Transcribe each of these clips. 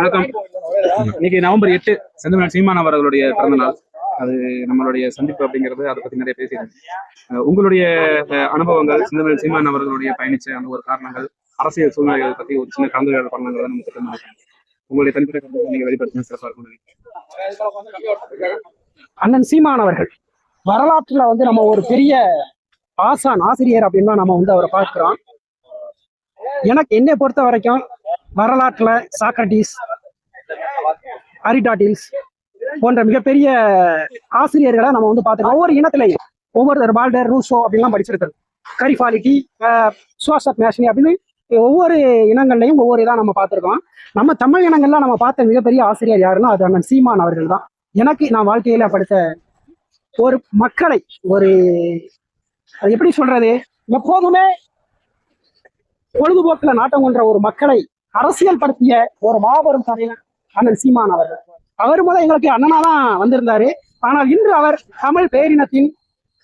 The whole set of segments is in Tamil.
வணக்கம். இன்னைக்கு நவம்பர் எட்டு செந்தமிழ் சீமான் அவர்களுடைய பிறந்த நாள். அது நம்மளுடைய சந்திப்பு அப்படிங்கிறது அதை பத்தி நிறைய பேசியிருக்கேன் உங்களுடைய அனுபவங்கள் செந்தமிழ் சீமான் அவர்களுடைய பயணிச்ச அந்த ஒரு காரணங்கள் அரசியல் சூழ்நிலைகளை பத்தி ஒரு சின்ன கலந்துரையாடல் பண்ணாங்க நம்ம திட்டம் உங்களுடைய தனிப்பட்ட கருத்துக்களை நீங்க வெளிப்படுத்தின சிறப்பா இருக்கும். அண்ணன் சீமான் அவர்கள் வரலாற்றுல வந்து நம்ம ஒரு பெரிய ஆசான் ஆசிரியர் அப்படின்னு தான் நம்ம வந்து அவரை பார்க்கிறோம். எனக்கு என்னை பொறுத்த வரைக்கும் வரலாற்றுல சாக்ரட்டிஸ் அரிடாட்டில்ஸ் போன்ற மிகப்பெரிய ஆசிரியர்களை நம்ம வந்து பார்த்துக்கலாம் ஒவ்வொரு இனத்திலையும் ஒவ்வொரு பால்டர் ரூசோ அப்படின்லாம் படிச்சிருக்கிறது கரிஃபாலிட்டி சுவாசப் ஆஃப் நேஷனி அப்படின்னு ஒவ்வொரு இனங்கள்லையும் ஒவ்வொரு இதாக நம்ம பார்த்துருக்கோம். நம்ம தமிழ் இனங்கள்ல நம்ம பார்த்த மிகப்பெரிய ஆசிரியர் யாருன்னா அது அண்ணன் சீமான் அவர்கள் தான். எனக்கு நான் வாழ்க்கையில படித்த ஒரு மக்களை ஒரு அது எப்படி சொல்றது? எப்போதுமே பொழுதுபோக்குல நாட்டம் கொன்ற ஒரு மக்களை அரசியல் படுத்திய ஒரு மாபெரும் தலைவர் அண்ணன் சீமான் அவர்கள். அவர் முதல் எங்களுக்கு அண்ணனா தான் வந்திருந்தாரு. ஆனால் இன்று அவர் தமிழ் பேரினத்தின்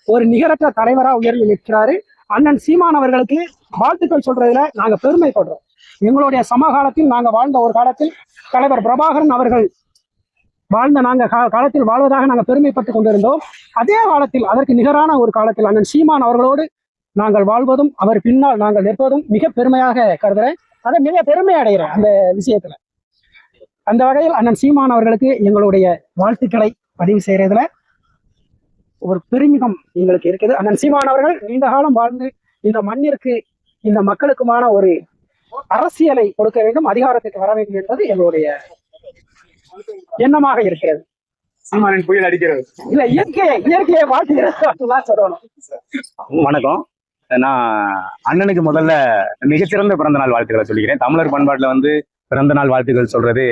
ஒரு நிகரற்ற தலைவரா உயர்ந்து நிற்கிறாரு. அண்ணன் சீமான் அவர்களுக்கு வாழ்த்துக்கள் சொல்றதுல நாங்க பெருமை பெருமைப்படுறோம். எங்களுடைய சமகாலத்தில் நாங்க வாழ்ந்த ஒரு காலத்தில் தலைவர் பிரபாகரன் அவர்கள் வாழ்ந்த நாங்க காலத்தில் வாழ்வதாக நாங்கள் பெருமைப்பட்டுக் கொண்டிருந்தோம். அதே காலத்தில் அதற்கு நிகரான ஒரு காலத்தில் அண்ணன் சீமான் அவர்களோடு நாங்கள் வாழ்வதும் அவர் பின்னால் நாங்கள் நிற்பதும் மிக பெருமையாக கருதுறேன். அதை மிக பெருமை அடைகிறேன் அந்த விஷயத்துல. அந்த வகையில் அண்ணன் சீமான் அவர்களுக்கு எங்களுடைய வாழ்த்துக்களை பதிவு செய்யறதுல ஒரு பெருமிதம் எங்களுக்கு இருக்குது. அண்ணன் சீமான் அவர்கள் நீண்ட காலம் வாழ்ந்து இந்த மண்ணிற்கு இந்த மக்களுக்குமான ஒரு அரசியலை கொடுக்க வேண்டும் அதிகாரத்துக்கு வர வேண்டும் என்பது எங்களுடைய எண்ணமாக இருக்கிறது. சீமானின் புயல் அடிக்கிறது. இல்ல இயற்கையை இயற்கையை வாழ்த்துகிறதா. சொல்லணும். வணக்கம். நான் அண்ணனுக்கு முதல்ல மிகச்சிறந்த பிறந்த நாள் வாழ்த்துக்களை சொல்லிக்கிறேன். தமிழர் பண்பாட்டில் வந்து பிறந்த நாள் வாழ்த்துக்கள் சொல்றது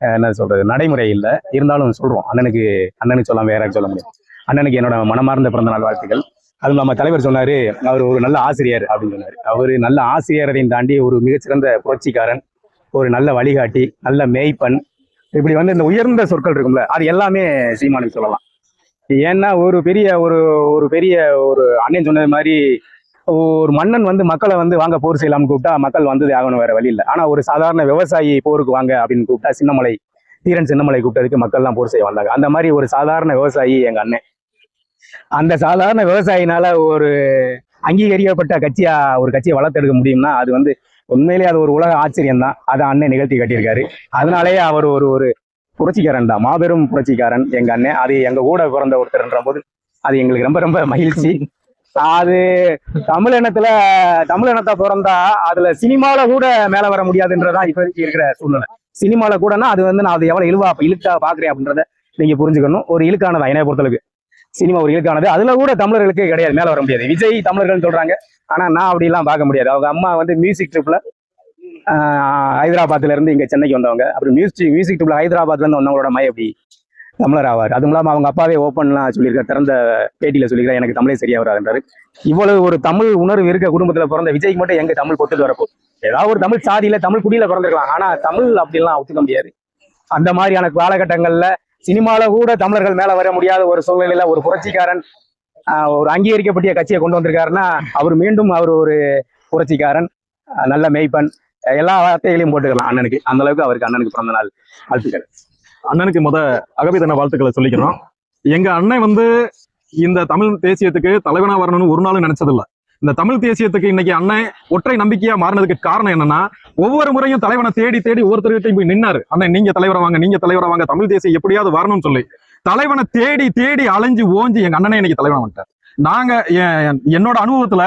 என்ன சொல்றது நடைமுறை இல்லை. இருந்தாலும் சொல்றோம். அண்ணனுக்கு அண்ணனுக்கு சொல்லாம வேற சொல்ல முடியும் அண்ணனுக்கு என்னோட மனமார்ந்த பிறந்த நாள் வாழ்த்துக்கள். அதுவும் நம்ம தலைவர் சொன்னாரு அவர் ஒரு நல்ல ஆசிரியர் அப்படின்னு சொன்னாரு. அவர் நல்ல ஆசிரியரையும் தாண்டி ஒரு மிகச்சிறந்த புரட்சிக்காரன் ஒரு நல்ல வழிகாட்டி நல்ல மேய்ப்பன். இப்படி வந்து இந்த உயர்ந்த சொற்கள் இருக்கும்ல அது எல்லாமே சீமானுக்கு சொல்லலாம். ஏன்னா ஒரு பெரிய ஒரு ஒரு பெரிய ஒரு அண்ணன் சொன்னது மாதிரி ஒரு மன்னன் வந்து மக்களை வந்து வாங்க போர் செய்யலாம்னு கூப்பிட்டா மக்கள் வந்தது ஆகணும் வேற வழி இல்லை. ஆனா ஒரு சாதாரண விவசாயி போருக்கு வாங்க அப்படின்னு கூப்பிட்டா சின்னமலை தீரன் சின்னமலை கூப்பிட்டதுக்கு மக்கள்லாம் போர் செய்ய வந்தாங்க. அந்த மாதிரி ஒரு சாதாரண விவசாயி எங்க அண்ணன். அந்த சாதாரண விவசாயினால ஒரு அங்கீகரிக்கப்பட்ட கட்சியா ஒரு கட்சியை வளர்த்தெடுக்க முடியும்னா அது வந்து உண்மையிலேயே அது ஒரு உலக ஆச்சரியம் தான். அதை அண்ணன் நிகழ்த்தி கட்டியிருக்காரு. அதனாலேயே அவர் ஒரு ஒரு புரட்சிக்காரன் தான். மாபெரும் புரட்சிக்காரன் எங்க அண்ணன். அது எங்க கூட பிறந்த ஒருத்தர்ன்ற போது அது எங்களுக்கு ரொம்ப ரொம்ப மகிழ்ச்சி. அது தமிழ் இனத்துல தமிழ் இனத்தை பிறந்தா அதுல சினிமால கூட மேல வர முடியாதுன்றதான் இப்போதைக்கு இருக்கிற சூழ்நிலை. சினிமால கூடனா அது வந்து நான் அது எவ்வளவு இழுவா இழுக்கா பாக்குறேன் அப்படின்றத நீங்க புரிஞ்சுக்கணும். ஒரு இழுக்கானதா என்னை பொறுத்தளவுக்கு. சினிமா ஒரு இழுக்கானது. அதுல கூட தமிழர்களுக்கு கிடையாது மேல வர முடியாது. விஜய் தமிழர்கள் சொல்றாங்க. ஆனா நான் அப்படி எல்லாம் பார்க்க முடியாது. அவங்க அம்மா வந்து மியூசிக் ட்ரிப்ல ஹைதராபாத்ல இருந்து இங்க சென்னைக்கு வந்தவங்க. அப்புறம் மியூசிக் மியூசிக் ட்ரிப்ல ஹைதராபாத்ல இருந்து வந்தவங்களோட மை அப்படி தமிழர் ஆவார். அது இல்லாம அவங்க அப்பாவே ஓப்பன்லாம் சொல்லியிருக்காரு திறந்த பேட்டியில சொல்லியிருக்காரு எனக்கு தமிழே சரியா வராதுன்றாரு. இவ்வளவு ஒரு தமிழ் உணர்வு இருக்க குடும்பத்துல பிறந்த விஜய்க்கு மட்டும் எங்க தமிழ் கொத்துட்டு வரப்போ? ஏதாவது ஒரு தமிழ் சாதியில தமிழ் குடியில பிறந்திருக்கலாம். ஆனா தமிழ் அப்படிலாம் ஒத்துக்க முடியாது. அந்த மாதிரியான காலகட்டங்கள்ல சினிமால கூட தமிழர்கள் மேல வர முடியாத ஒரு சூழ்நிலையில ஒரு புரட்சிக்காரன் ஆஹ், ஒரு அங்கீகரிக்கப்பட்ட கட்சியை கொண்டு வந்திருக்காருன்னா அவர் மீண்டும் அவர் ஒரு புரட்சிக்காரன் நல்ல மெய்ப்பன் எல்லா வார்த்தைகளையும் போட்டுக்கலாம் அண்ணனுக்கு. அந்த அளவுக்கு அவருக்கு அண்ணனுக்கு பிறந்த நாள் வாழ்த்துக்கள். அண்ணனுக்கு முத அகபிதன வாழ்த்துக்களை சொல்லிக்கிறோம். எங்க அண்ணன் வந்து இந்த தமிழ் தேசியத்துக்கு தலைவனா வரணும்னு ஒரு நாளும் நினைச்சதில்ல. இந்த தமிழ் தேசியத்துக்கு இன்னைக்கு அண்ணன் ஒற்றை நம்பிக்கையா மாறினதுக்கு காரணம் என்னன்னா ஒவ்வொரு முறையும் தலைவனை தேடி தேடி ஒவ்வொருத்தர்கிட்டையும் போய் நின்னாரு. அண்ணன் நீங்க தலைவரை வாங்க நீங்க தலைவரை வாங்க தமிழ் தேசியம் எப்படியாவது வரணும்னு சொல்லி. தலைவனை தேடி தேடி அலைஞ்சு ஓஞ்சி எங்க அண்ணனே இன்னைக்கு தலைவனை வந்துட்டார். நாங்க என்னோட அனுபவத்துல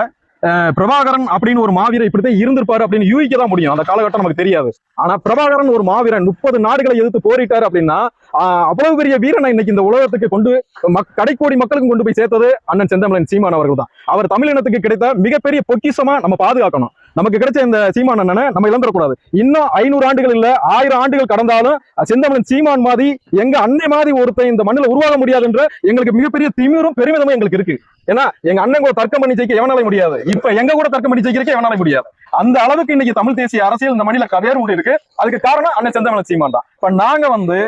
பிரபாகரன் அப்படின்னு ஒரு மாவீரர் இப்படித்தான் இருந்திருப்பாரு அப்படின்னு யூகிக்க தான் முடியும். அந்த காலகட்டம் நமக்கு தெரியாது. ஆனா பிரபாகரன் ஒரு மாவீரன். முப்பது நாடுகளை எதிர்த்து போரிட்டாரு அப்படின்னா ஆஹ் அவ்வளவு பெரிய வீரனை இன்னைக்கு இந்த உலகத்துக்கு கொண்டு மக் கடைக்கோடி மக்களுக்கும் கொண்டு போய் சேர்த்தது அண்ணன் செந்தமலன் சீமான் அவர்கள் தான். அவர் தமிழினத்துக்கு கிடைத்த மிகப்பெரிய பொக்கிஷமா நம்ம பாதுகாக்கணும். நமக்கு கிடைச்ச இந்த சீமான் அண்ணனை நம்ம இழந்துடக்கூடாது இன்னும் ஐநூறு ஆண்டுகள் இல்ல ஆயிரம் ஆண்டுகள் கடந்தாலும் செந்தமிழன் சீமான் மாதிரி எங்க அன்னை மாதிரி ஒருத்தன் இந்த மண்ணில் உருவாக முடியாதுன்ற எங்களுக்கு மிகப்பெரிய திமிரும் பெருமிதமும் எங்களுக்கு இருக்கு. ஏன்னா எங்க அண்ணன் கூட தர்க்கம் பண்ணி ஜெயிக்க எவனாலே முடியாது. இப்ப எங்க கூட தர்க்கம் பண்ணி ஜெயிக்கிறதுக்கு எவனாலே முடியாது. அந்த அளவுக்கு இன்னைக்கு தமிழ் தேசிய அரசியல் இந்த மண்ணில கவேறு முடிவு இருக்கு. அதுக்கு காரணம் அண்ணன் செந்தமிழன் சீமான் தான். இப்ப நாங்க வந்து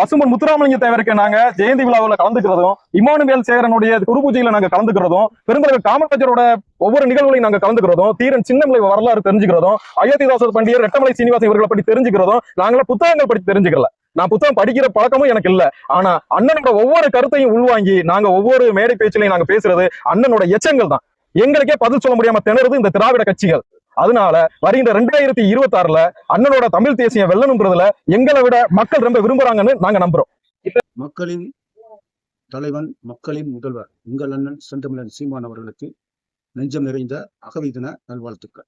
பசுமன் முத்துராமலிங்க தேவருக்கு நாங்க ஜெயந்தி விழாவில் கலந்துக்கிறதும் இமானுவேல் சேகரனுடைய குரு பூஜையில நாங்க கலந்துக்கிறதும் பெருந்தலைவர் காமராஜரோட ஒவ்வொரு நிகழ்வுகளையும் நாங்க கலந்துக்கிறதும் தீரன் சின்னமலை வரலாறு தெரிஞ்சுக்கிறதும் அயோத்திதாசர் பண்டியர் ரெட்டமலை சீனிவாசன் இவர்களை பற்றி தெரிஞ்சுக்கிறதும் நாங்களாம் புத்தகங்கள் படித்து தெரிஞ்சுக்கல. நான் புத்தகம் படிக்கிற பழக்கமும் எனக்கு இல்ல. ஆனா அண்ணனோட ஒவ்வொரு கருத்தையும் உள்வாங்கி நாங்க ஒவ்வொரு மேடை பேச்சிலையும் நாங்க பேசுறது அண்ணனோட எச்சங்கள் தான். எங்களுக்கே பதில் சொல்ல முடியாம திணறது இந்த திராவிட கட்சிகள். அதனால வருகின்ற ரெண்டாயிரத்தி இருபத்தி ஆறுல அண்ணனோட தமிழ் தேசியம் வெல்லணுங்கிறதுல எங்களை விட மக்கள் ரொம்ப விரும்புறாங்கன்னு நாங்க நம்புறோம். மக்களின் தலைவன் மக்களின் முதல்வர் உங்கள் அண்ணன் செந்தமிழன் சீமான் அவர்களுக்கு நெஞ்சம் நிறைந்த அகவிதின நல்வாழ்த்துக்கள்.